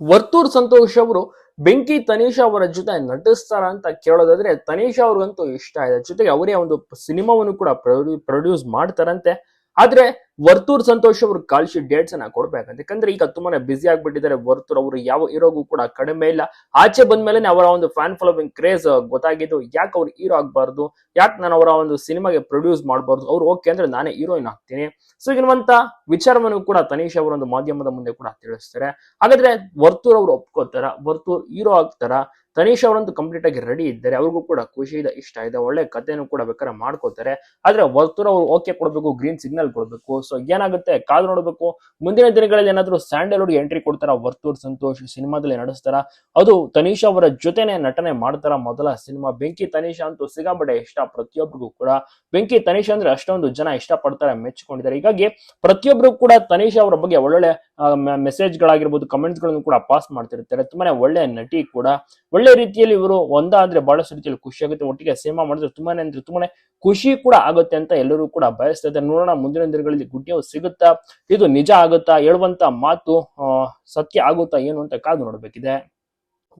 ವರ್ತೂರ್ ಸಂತೋಷ್ ಅವರು ಬೆಂಕಿ ತನೀಶ್ ಅವರ ಜೊತೆ ನಟಿಸ್ತಾರ ಅಂತ ಕೇಳೋದಾದ್ರೆ ತನೀಶ್ ಅವ್ರಿಗಂತೂ ಇಷ್ಟ ಇದೆ. ಜೊತೆಗೆ ಅವರೇ ಒಂದು ಸಿನಿಮಾವನ್ನು ಕೂಡ ಪ್ರೊಡ್ಯೂಸ್ ಮಾಡ್ತಾರಂತೆ. ಆದ್ರೆ ವರ್ತೂರ್ ಸಂತೋಷ್ ಅವರು ಕಾಲ್ ಡೇಟ್ಸ್ ಅನ್ನ ಕೊಡ್ಬೇಕಂತ ಯಾಕಂದ್ರೆ ಈಗ ತುಂಬಾನೇ ಬ್ಯುಸಿ ಆಗ್ಬಿಟ್ಟಿದ್ದಾರೆ ವರ್ತೂರ್ ಅವರು. ಯಾವ ಹೀರೋಗೂ ಕೂಡ ಕಡಿಮೆ ಇಲ್ಲ. ಆಚೆ ಬಂದ್ಮೇಲೆ ಅವರ ಒಂದು ಫ್ಯಾನ್ ಫಾಲೋವಿಂಗ್ ಕ್ರೇಜ್ ಗೊತ್ತಾಗಿದ್ದು ಯಾಕೆ ಅವ್ರು ಹೀರೋ ಆಗ್ಬಾರ್ದು? ಯಾಕೆ ನಾನು ಅವರ ಒಂದು ಸಿನಿಮಾಗೆ ಪ್ರೊಡ್ಯೂಸ್ ಮಾಡಬಾರ್ದು? ಅವ್ರು ಓಕೆ ಅಂದ್ರೆ ನಾನೇ ಹೀರೋಯಿನ್ ಆಗ್ತೀನಿ. ಸೊ ಇರುವಂತ ವಿಚಾರವನ್ನು ಕೂಡ ತನೀಶ್ ಅವರ ಒಂದು ಮಾಧ್ಯಮದ ಮುಂದೆ ಕೂಡ ತಿಳಿಸ್ತಾರೆ. ಹಾಗಾದ್ರೆ ವರ್ತೂರ್ ಅವರು ಒಪ್ಕೋತಾರ? ವರ್ತೂರ್ ಹೀರೋ ಆಗ್ತಾರ? ತನೀಶ್ ಅವರಂತೂ ಕಂಪ್ಲೀಟ್ ಆಗಿ ರೆಡಿ ಇದ್ದಾರೆ. ಅವ್ರಿಗೂ ಕೂಡ ಖುಷಿ ಇದೆ, ಇಷ್ಟ ಇದೆ. ಒಳ್ಳೆ ಕಥೆನೂ ಕೂಡ ಬೇಕಾದ್ರೆ ಮಾಡ್ಕೋತಾರೆ ಆದ್ರೆ ವರ್ತೂರ್ ಅವರು ಓಕೆ ಕೊಡಬೇಕು ಗ್ರೀನ್ ಸಿಗ್ನಲ್ ಕೊಡಬೇಕು. ಸೊ ಏನಾಗುತ್ತೆ? ಕಾದು ನೋಡಬೇಕು. ಮುಂದಿನ ದಿನಗಳಲ್ಲಿ ಏನಾದ್ರು ಸ್ಯಾಂಡಲ್ವುಡ್ ಎಂಟ್ರಿ ಕೊಡ್ತಾರ? ವರ್ತೂರ್, ಸಂತೋಷ್ ಸಿನಿಮಾದಲ್ಲಿ ನಡೆಸ್ತಾರ? ಅದು ತನೀಶ್ ಅವರ ಜೊತೆನೆ ನಟನೆ ಮಾಡ್ತಾರ ಮೊದಲ ಸಿನಿಮಾ. ಬೆಂಕಿ ತನೀಶ್ ಅಂತೂ ಸಿಗಾಬಡೆ ಇಷ್ಟ ಪ್ರತಿಯೊಬ್ಬರಿಗೂ ಕೂಡ. ಬೆಂಕಿ ತನೀಶ್ ಅಂದ್ರೆ ಅಷ್ಟೊಂದು ಜನ ಇಷ್ಟಪಡ್ತಾರೆ, ಮೆಚ್ಚಿಕೊಂಡಿದ್ದಾರೆ. ಹೀಗಾಗಿ ಪ್ರತಿಯೊಬ್ಬರು ಕೂಡ ತನೀಶ್ ಅವರ ಬಗ್ಗೆ ಒಳ್ಳೊಳ್ಳೆ ಮೆಸೇಜ್ ಗಳಾಗಿರ್ಬೋದು ಕಮೆಂಟ್ಸ್ಗಳನ್ನು ಕೂಡ ಪಾಸ್ ಮಾಡ್ತಿರ್ತಾರೆ. ತುಂಬಾನೇ ಒಳ್ಳೆ ನಟಿ ಕೂಡ. ಒಳ್ಳೆ ರೀತಿಯಲ್ಲಿ ಇವರು ಒಂದಾದ್ರೆ ಬಹಳಷ್ಟು ರೀತಿಯಲ್ಲಿ ಖುಷಿ ಆಗುತ್ತೆ. ಒಟ್ಟಿಗೆ ಸಿನಿಮಾ ಮಾಡಿದ್ರೆ ತುಂಬಾನೇ ಅಂದ್ರೆ ತುಂಬಾನೇ ಖುಷಿ ಕೂಡ ಆಗುತ್ತೆ ಅಂತ ಎಲ್ಲರೂ ಕೂಡ ಬಯಸ್ತಾ ಇದ್ದಾರೆ. ನೋಡೋಣ, ಮುಂದಿನ ದಿನಗಳಲ್ಲಿ ಗುಡ್ ನ್ಯೂಸ್ ಸಿಗುತ್ತಾ, ಇದು ನಿಜ ಆಗುತ್ತಾ, ಹೇಳುವಂತ ಮಾತು ಸತ್ಯ ಆಗುತ್ತಾ ಏನು ಅಂತ ಕಾದು ನೋಡ್ಬೇಕಿದೆ.